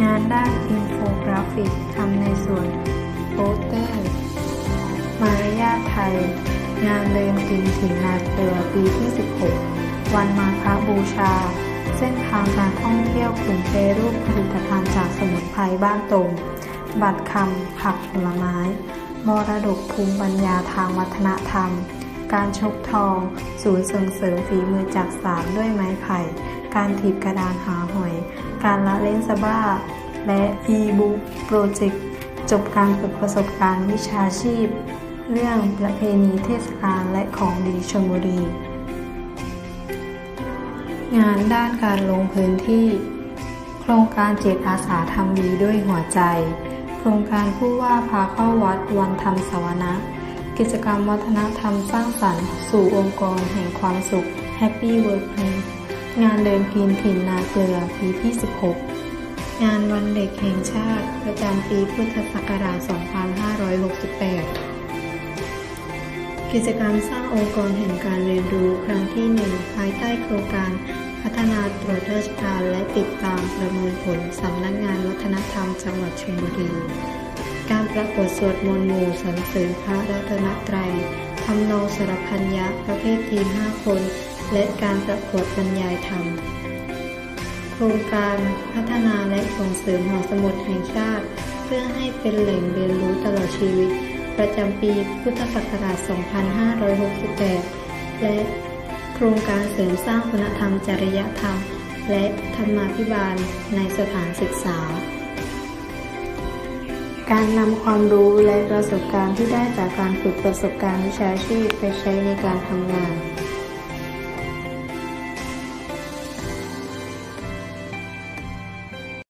งานด้านอินโฟกราฟิกทำในส่วนโปสเตอร์ มารยาทไทย งานเดินกินถิ่นนาเกลือปีที่ 16 วันมาฆบูชา เส้นทางการท่องเที่ยวกลุ่มเปรรูปผลิตภัณฑ์จากสมุนไพรบ้านตรงบัตรคำผักผลไม้ มรดกภูมิปัญญาทางวัฒนธรรม การชกทอง ศูนย์ส่งเสริมฝีมือจักสารด้วยไม้ไผ่ การถีบกระดานหาหอย การละเล่นสบ้า และอีบุ๊กโปรเจกต์จบการฝึกประสบการณ์วิชาชีพ เรื่องประเพณีเทศกาลและของดีชลบุรี งานด้านการลงพื้นที่ โครงการเจตอาสาทำดีด้วยหัวใจ โครงการผู้ว่าพาเข้าวัดวันธรรมสวนะกิจกรรมวัฒนธรรมสร้างสรรค์ สู่องค์กรแห่งความสุข Happy Workplace งานเดินกินถิ่นนาเกลือปีที่ 16 งานวันเด็กแห่งชาติ ประจำปีพุทธศักราช 2568 กิจกรรมสร้างองค์กรแห่งการเรียนรู้ครั้งที่หนึ่งภายใต้โครงการพัฒนาตรวจราชการและติดตามประเมินผลสำนักงานวัฒนธรรมจังหวัดชลบุรี การประกวดสวดมนต์หมู่สรรเสริญพระรัตนตรัยทำนองสรพัญญะประเภททีม 5 คน และการประกวดบรรยายธรรม โครงการพัฒนาและส่งเสริมหอสมุดแห่งชาติ เพื่อให้เป็นแหล่งเรียนรู้ตลอดชีวิต ประจำปีพุทธศักราช 2568 และโครงการเสริมสร้างคุณธรรมจริยธรรม และธรรมาภิบาลในสถานศึกษา การนำความรู้และประสบการณ์ที่ได้จากการฝึกประสบการณ์วิชาชีพไปใช้ในการทำงาน